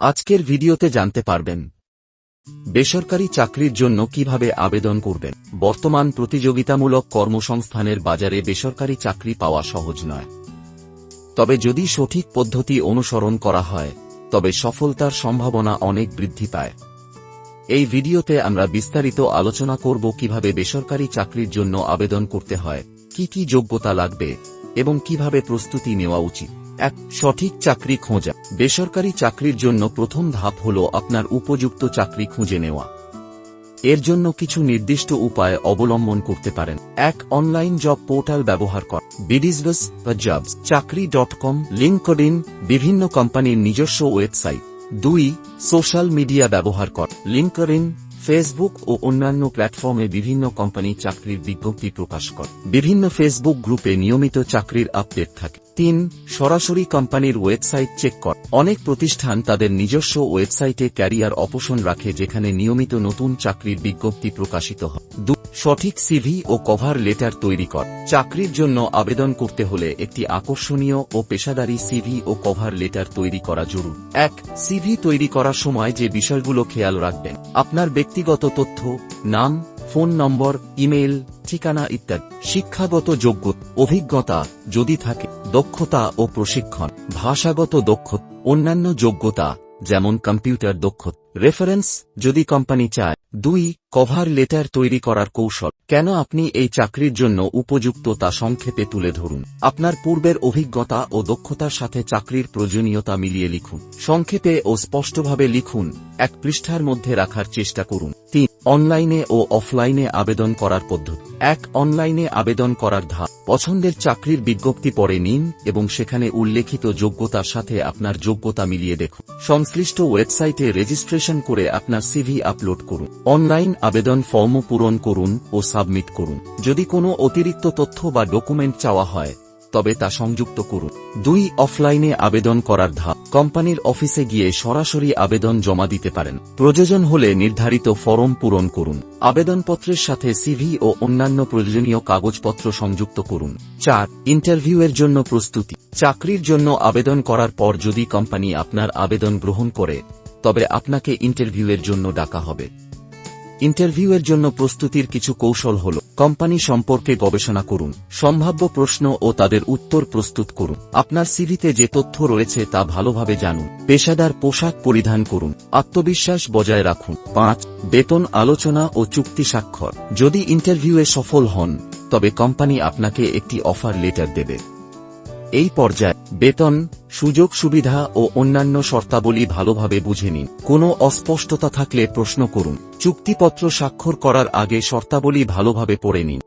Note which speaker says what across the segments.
Speaker 1: আজকের ভিডিওতে জানতে পারবেন বেসরকারি চাকরির জন্য কীভাবে আবেদন করবেন। বর্তমান প্রতিযোগিতামূলক কর্মসংস্থানের বাজারে বেসরকারি চাকরি পাওয়া সহজ নয়। তবে যদি সঠিক পদ্ধতি অনুসরণ করা হয়, তবে সফলতার সম্ভাবনা অনেক বৃদ্ধি পায়। এই ভিডিওতে আমরা বিস্তারিত আলোচনা করব কীভাবে বেসরকারি চাকরির জন্য আবেদন করতে হয়, কি কি যোগ্যতা লাগবে, এবং কীভাবে প্রস্তুতি নেওয়া উচিত। এক সঠিক চাকরি খোঁজা। বেসরকারি চাকরির জন্য প্রথম ধাপ হল আপনার উপযুক্ত চাকরি খুঁজে নেওয়া। এর জন্য কিছু নির্দিষ্ট উপায় অবলম্বন করতে পারেন। এক, অনলাইন জব পোর্টাল ব্যবহার কর। বিডিজবাস বা জবস, চাকরি ডট কম লিঙ্কডিন বিভিন্ন কোম্পানির নিজস্ব ওয়েবসাইট। দুই, সোশ্যাল মিডিয়া ব্যবহার কর। লিঙ্কডিন ফেসবুক ও অন্যান্য প্ল্যাটফর্মে বিভিন্ন কোম্পানি চাকরির বিজ্ঞপ্তি প্রকাশ কর। বিভিন্ন ফেসবুক গ্রুপে নিয়মিত চাকরির আপডেট থাকে। তিন, সরাসরি কোম্পানির ওয়েবসাইট চেক কর। অনেক প্রতিষ্ঠান তাদের নিজস্ব ওয়েবসাইটে ক্যারিয়ার অপশন রাখে যেখানে নিয়মিত নতুন চাকরির বিজ্ঞপ্তি প্রকাশিত হয়। দু, সঠিক সিভি ও কভার লেটার তৈরি কর। চাকরির জন্য আবেদন করতে হলে একটি আকর্ষণীয় ও পেশাদারী সিভি ও কভার লেটার তৈরি করা জরুরি। এক, সিভি তৈরি করার সময় যে বিষয়গুলো খেয়াল রাখবেন। আপনার ব্যক্তিগত তথ্য, নাম, ফোন নম্বর, ইমেল, ঠিকানা ইত্যাদি। শিক্ষাগত যোগ্য, অভিজ্ঞতা যদি থাকে দক্ষতা ও প্রশিক্ষণ, ভাষাগত দক্ষতা অন্যান্য যোগ্যতা, যেমন কম্পিউটার দক্ষতা রেফারেন্স, যদি কোম্পানি চায়, দুই কভার লেটার তৈরি করার কৌশল। কেন আপনি এই চাকরির জন্য উপযুক্ত তা সংক্ষেপে তুলে ধরুন? আপনার পূর্বের অভিজ্ঞতা ও দক্ষতার সাথে চাকরির প্রয়োজনীয়তা মিলিয়ে লিখুন। সংক্ষেপে ও স্পষ্টভাবে লিখুন, এক পৃষ্ঠার মধ্যে রাখার চেষ্টা করুন। তিন, অনলাইনে ও অফলাইনে আবেদন করার পদ্ধতি। এক, অনলাইনে আবেদন করার ধাপ। পছন্দের চাকরির বিজ্ঞপ্তি পড়ে নিন এবং সেখানে উল্লেখিত যোগ্যতার সাথে আপনার যোগ্যতা মিলিয়ে দেখুন। সংশ্লিষ্ট ওয়েবসাইটে রেজিস্ট্রেশন করে আপনার সিভি আপলোড করুন। অনলাইন আবেদন ফর্মও পূরণ করুন ও সাবমিট করুন। যদি কোনো অতিরিক্ত তথ্য বা ডকুমেন্ট চাওয়া হয়, তবে তা সংযুক্ত করুন। দুই, অফলাইনে আবেদন করার ধাপ। কোম্পানির অফিসে গিয়ে সরাসরি আবেদন জমা দিতে পারেন। প্রয়োজন হলে নির্ধারিত ফরম পূরণ করুন। আবেদনপত্রের সাথে সিভি ও অন্যান্য প্রয়োজনীয় কাগজপত্র সংযুক্ত করুন। চার, ইন্টারভিউয়ের জন্য প্রস্তুতি। চাকরির জন্য আবেদন করার পর যদি কোম্পানি আপনার আবেদন গ্রহণ করে, তবে আপনাকে ইন্টারভিউয়ের জন্য ডাকা হবে। ইন্টারভিউয়ের জন্য প্রস্তুতির কিছু কৌশল হল, কোম্পানি সম্পর্কে গবেষণা করুন, সম্ভাব্য প্রশ্ন ও তাদের উত্তর প্রস্তুত করুন, আপনার সিভিতে যে তথ্য রয়েছে তা ভালোভাবে জানুন, পেশাদার পোশাক পরিধান করুন, আত্মবিশ্বাস বজায় রাখুন, পাঁচ, বেতন আলোচনা ও চুক্তি স্বাক্ষর, যদি ইন্টারভিউয়ে সফল হন, তবে কোম্পানি আপনাকে একটি অফার লেটার দেবে। এই পর্যায়ে, বেতন সুযোগ সুবিধা ও অন্যান্য শর্তাবলী ভালোভাবে বুঝে নিন। কোনো অস্পষ্টতা থাকলে প্রশ্ন করুন। চুক্তিপত্র স্বাক্ষর করার আগে শর্তাবলী ভালোভাবে পড়ে নিন।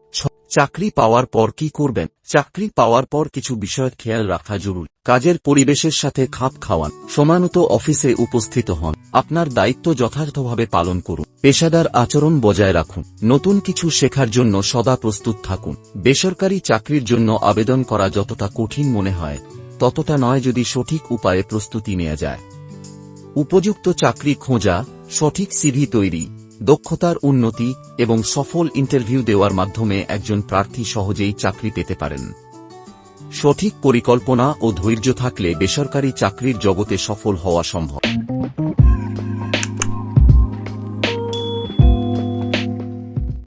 Speaker 1: চাকরি পাওয়ার পর কি করবেন? চাকরি পাওয়ার পর কিছু বিষয়ের খেয়াল রাখা জরুরি। কাজের পরিবেশের সাথে খাপ খাওয়ান। সমানত অফিসে উপস্থিত হন। আপনার দায়িত্ব যথাযথভাবে পালন করুন। পেশাদার আচরণ বজায় রাখুন। নতুন কিছু শেখার জন্য সদা প্রস্তুত থাকুন। বেসরকারি চাকরির জন্য আবেদন করা যতটা কঠিন মনে হয় ততটা নয় যদি সঠিক উপায়ে প্রস্তুতি নেওয়া যায়। উপযুক্ত চাকরি খোঁজা, সঠিক সিভি তৈরি, দক্ষতার উন্নতি এবং সফল ইন্টারভিউ দেওয়ার মাধ্যমে একজন প্রার্থী সহজেই চাকরি পেতে পারেন। সঠিক পরিকল্পনা ও ধৈর্য থাকলে বেসরকারি চাকরির জগতে সফল হওয়া সম্ভব।